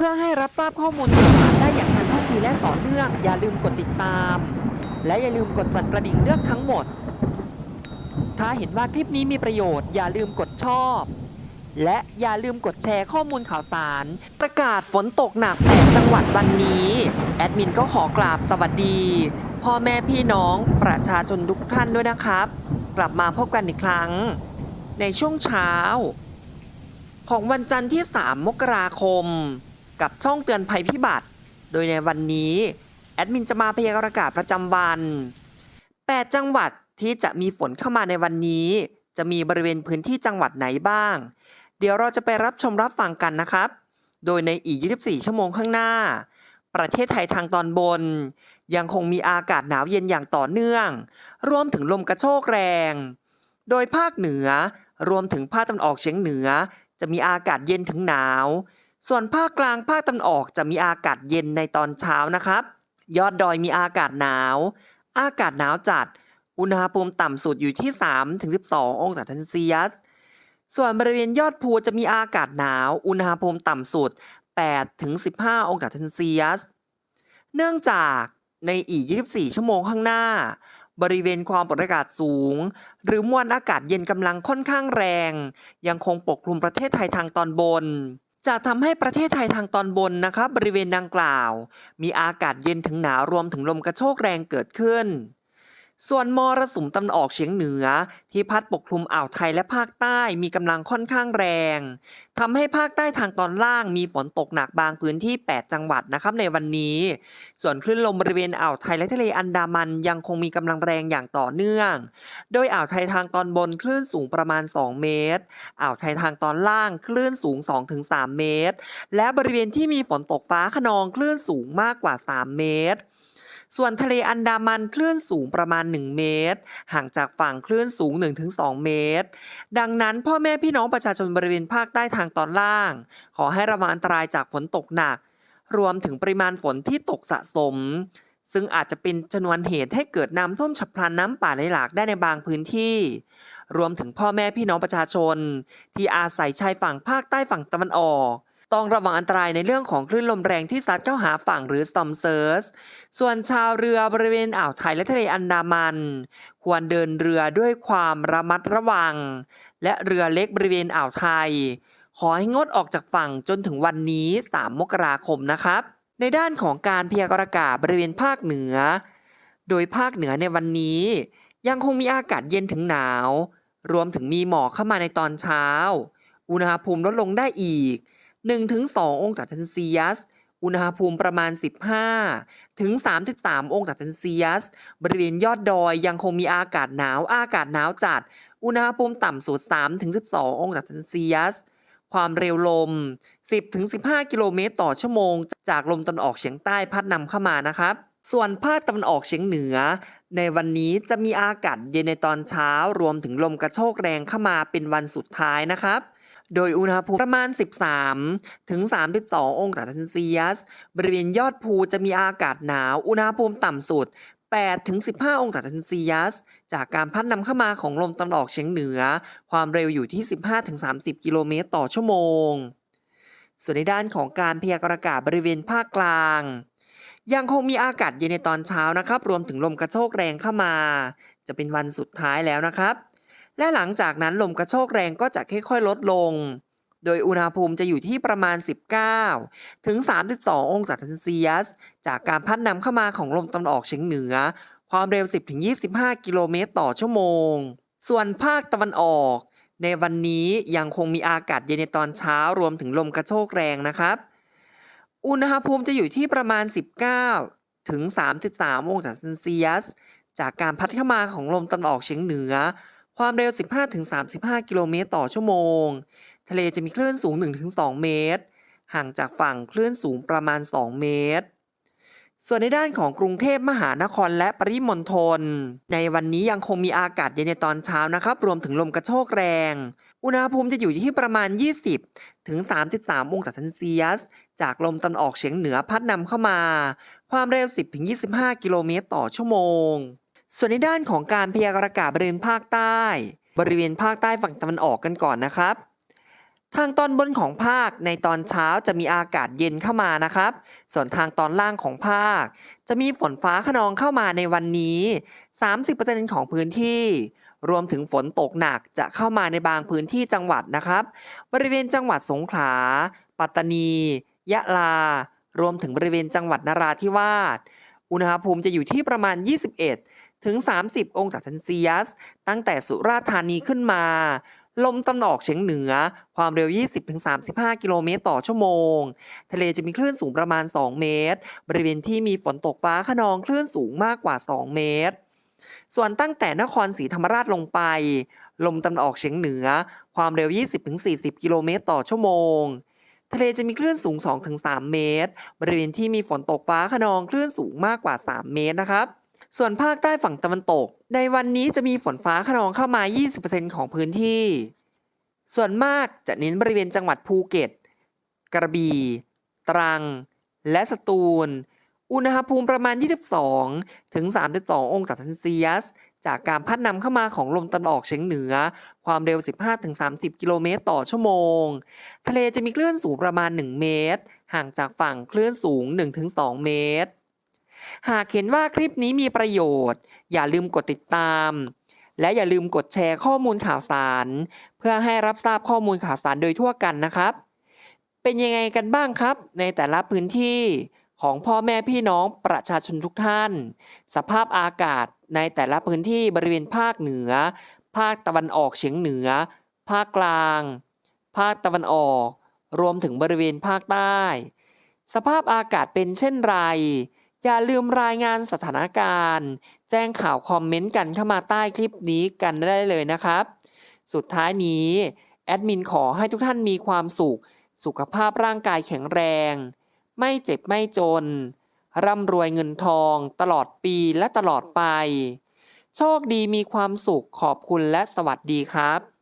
เพื่อให้รับทราบข้อมูลข่าวสารได้อย่างทันท่วงทีและต่อเนื่อง อย่าลืมกดติดตาม และอย่าลืมกดสั่นกระดิ่งเลือกทั้งหมด ถ้าเห็นว่าคลิปนี้มีประโยชน์ อย่าลืมกดชอบ และอย่าลืมกดแชร์ข้อมูลข่าวสาร ประกาศฝนตกหนักแปดจังหวัดวันนี้ แอดมินก็ขอกราบสวัสดี พ่อแม่พี่น้องประชาชนทุกท่านด้วยนะครับ กลับมาพบกันอีกครั้ง ในช่วงเช้า ของวันจันทร์ที่ 3 มกราคม กับช่องเตือนภัยพิบัติ โดยในวันนี้ แอดมินจะมาพยากรณ์อากาศประจำวัน 8 จังหวัดที่จะมีฝนเข้ามาในวันนี้ จะมีบริเวณพื้นที่จังหวัดไหนบ้าง เดี๋ยวเราจะไปรับชมรับฟังกันนะครับ โดยในอีก 24 ชั่วโมงข้างหน้า ประเทศไทยทางตอนบน ยังคงมีอากาศหนาวเย็นอย่างต่อเนื่อง รวมถึงลมกระโชกแรง โดยภาคเหนือรวมถึงภาคตะวันออกเฉียงเหนือ จะมีอากาศเย็นถึงหนาว ส่วนภาคกลางภาคตะวันออกจะมีอากาศเย็นในตอนเช้านะครับ ยอดดอยมีอากาศหนาว อากาศหนาวจัด อุณหภูมิต่ำสุดอยู่ที่ 3-12 องศาเซลเซียส ส่วนบริเวณยอดภูจะมีอากาศหนาว อุณหภูมิต่ำสุด 8-15 องศาเซลเซียส เนื่องจากในอีก 24 ชั่วโมงข้างหน้า บริเวณความกดอากาศสูง หรือมวลอากาศเย็นกำลังค่อนข้างแรง ยังคงปกคลุมประเทศไทยทางตอนบน จะทำให้ประเทศไทยทางตอนบนนะครับบริเวณดังกล่าว มีอากาศเย็นถึงหนาวรวมถึงลมกระโชกแรงเกิดขึ้น ส่วนมรสุมตะวันออกเฉียงเหนือ ที่พัดปกคลุมอ่าวไทยและภาคใต้มีกำลังค่อนข้างแรงทำให้ภาคใต้ทางตอนล่างมีฝนตกหนักบางพื้นที่ 8 จังหวัดนะครับในวันนี้ ส่วนคลื่นลมบริเวณอ่าวไทยและทะเลอันดามันยังคงมีกำลังแรงอย่างต่อเนื่อง โดยอ่าวไทยทางตอนบนคลื่นสูงประมาณ 2 เมตร อ่าวไทยทางตอนล่างคลื่นสูง 2-3 เมตร และบริเวณที่มีฝนตกฟ้าขนองคลื่นสูงมากกว่า 3 เมตร ส่วนทะเลอันดามันคลื่นสูงประมาณ 1 เมตร ห่างจากฝั่งคลื่นสูง 1-2 เมตร ดังนั้นพ่อแม่พี่น้องประชาชนบริเวณภาคใต้ทางตอนล่าง ขอให้ระวังอันตรายจากฝนตกหนัก รวมถึงปริมาณฝนที่ตกสะสม ซึ่งอาจจะเป็นชนวนเหตุให้เกิดน้ำท่วมฉับพลันน้ำป่าไหลหลากได้ในบางพื้นที่รวมถึงพ่อแม่พี่น้องประชาชน ที่อาศัยชายฝั่งภาคใต้ฝั่งตะวันออก ต้องระวังอันตรายในเรื่องของคลื่นลมแรงที่ซัดเข้าหาฝั่งหรือ storm surge ส่วนชาวเรือบริเวณอ่าวไทยและทะเลอันดามัน ควรเดินเรือด้วยความระมัดระวัง และเรือเล็กบริเวณอ่าวไทย ขอให้งดออกจากฝั่งจนถึงวันนี้ 3 มกราคมนะครับ ในด้านของการพยากรณ์อากาศบริเวณภาคเหนือ โดยภาคเหนือในวันนี้ ยังคงมีอากาศเย็นถึงหนาว รวมถึงมีหมอกเข้ามาในตอนเช้า อุณหภูมิลดลงได้อีก 1-2 องศาเซลเซียส อุณหภูมิประมาณ 15 ถึง 33 องศาเซลเซียส บริเวณยอดดอยยังคงมีอากาศหนาว อากาศหนาวจัด อุณหภูมิต่ำสุด3-12 องศาเซลเซียส ความเร็วลม 10-15 กิโลเมตรต่อชั่วโมง จากลมตะวันออกเฉียงใต้พัดนำเข้ามานะครับส่วนภาคตะวันออกเฉียงเหนือ ในวันนี้จะมีอากาศเย็นในตอนเช้ารวมถึงลมกระโชกแรงเข้ามาเป็นวันสุดท้ายนะครับ โดยอุณหภูมิประมาณ 13 ถึง 32 องศาเซลเซียส บริเวณยอดภูจะมีอากาศหนาว อุณหภูมิต่ำสุด 8 ถึง 15 องศาเซลเซียส จากการพัดนำเข้ามาของลมตะวันออกเฉียงเหนือ ความเร็วอยู่ที่ 15 ถึง 30 กิโลเมตรต่อชั่วโมง ส่วนในด้านของการพยากรณ์อากาศบริเวณภาคกลางยังคงมีอากาศเย็นในตอนเช้านะครับ รวมถึงลมกระโชกแรงเข้ามา จะเป็นวันสุดท้ายแล้วนะครับ และหลังจากนั้นลมกระโชกแรงก็จะค่อยๆ ลดลง โดยอุณหภูมิจะอยู่ที่ประมาณ 19 ถึง 32 องศาเซลเซียส จากการพัดนำเข้ามาของลมตะวันออกเฉียงเหนือ ความเร็ว 10 ถึง 25 กิโลเมตรต่อชั่วโมง ส่วนภาคตะวันออก ในวันนี้ยังคงมีอากาศเย็นในตอนเช้ารวมถึงลมกระโชกแรงนะครับ อุณหภูมิจะอยู่ที่ประมาณ 19 ถึง 33 องศาเซลเซียส จากการพัดเข้ามาของลมตะวันออกเฉียงเหนือ ความเร็ว 15-35 กิโลเมตรต่อชั่วโมง ทะเลจะมีคลื่นสูง 1-2 เมตร ห่างจากฝั่งคลื่นสูงประมาณ 2 เมตร ส่วนในด้านของกรุงเทพมหานครและปริมณฑล ในวันนี้ยังคงมีอากาศเย็นในตอนเช้านะครับ รวมถึงลมกระโชกแรง อุณหภูมิจะอยู่ที่ประมาณ 20 ถึง 33 องศาเซลเซียส จากลมตะวันออกเฉียงเหนือพัดนำเข้ามา ความเร็ว 10 ถึง 25 กิโลเมตรต่อชั่วโมง ส่วนในด้านของการพยากรณ์อากาศบริเวณภาคใต้ บริเวณภาคใต้ฝั่งตะวันออกกันก่อนนะครับ ทางตอนบนของภาคในตอนเช้าจะมีอากาศเย็นเข้ามานะครับ ส่วนทางตอนล่างของภาค จะมีฝนฟ้าขนองเข้ามาในวันนี้ 30%ของพื้นที่ รวมถึงฝนตกหนักจะเข้ามาในบางพื้นที่จังหวัดนะครับ บริเวณจังหวัดสงขลา ปัตตานี ยะลา รวมถึงบริเวณจังหวัดนราธิวาส อุณหภูมิจะอยู่ที่ประมาณ 21 ถึง 30 องศาเซนเซียส ตั้งแต่สุราษฎร์ธานีขึ้นมา ลมตะวันออกเฉียงเหนือ ความเร็ว 20-35 กิโลเมตรต่อชั่วโมง ทะเลจะมีคลื่นสูงประมาณ 2 เมตร บริเวณที่มีฝนตกฟ้าขนองคลื่นสูงมากกว่า 2 เมตร ส่วนตั้งแต่นครศรีธรรมราชลงไป ลมตะวันออกเฉียงเหนือ ความเร็ว 20-40 กิโลเมตรต่อชั่วโมงทะเลจะมีคลื่นสูง 2-3 เมตร บริเวณที่มีฝนตกฟ้าขนองคลื่นสูงมากกว่า 3 เมตรนะครับ ส่วนภาคใต้ฝั่งตะวันตก ในวันนี้จะมีฝนฟ้าขนองเข้ามา 20%ของพื้นที่ ส่วนมากจะเน้นบริเวณจังหวัดภูเก็ต กระบี่ ตรัง และสตูล อุณหภูมิประมาณ 22 ถึง 32 องศาเซนเซียส จากการพัดนำเข้ามาของลมตะวันออกเฉียงเหนือ ความเร็ว 15-30 กิโลเมตรต่อชั่วโมง ทะเลจะมีคลื่นสูงประมาณ 1 เมตร ห่างจากฝั่งคลื่นสูง 1-2 เมตร หากเห็นว่าคลิปนี้มีประโยชน์ อย่าลืมกดติดตาม และอย่าลืมกดแชร์ข้อมูลข่าวสาร เพื่อให้รับทราบข้อมูลข่าวสารโดยทั่วกันนะครับ เป็นยังไงกันบ้างครับ ในแต่ละพื้นที่ของพ่อแม่พี่น้องประชาชนทุกท่าน สภาพอากาศในแต่ละพื้นที่บริเวณภาคเหนือ ภาคตะวันออกเฉียงเหนือ ภาคกลาง ภาคตะวันออก รวมถึงบริเวณภาคใต้ สภาพอากาศเป็นเช่นไร อย่าลืมรายงานสถานการณ์ แจ้งข่าวคอมเมนต์กันเข้ามาใต้คลิปนี้กันได้เลยนะครับ สุดท้ายนี้ แอดมินขอให้ทุกท่านมีความสุข สุขภาพร่างกายแข็งแรง ไม่เจ็บไม่จน ร่ำรวยเงินทอง ตลอดปีและตลอดไป โชคดีมีความสุขขอบคุณและสวัสดีครับ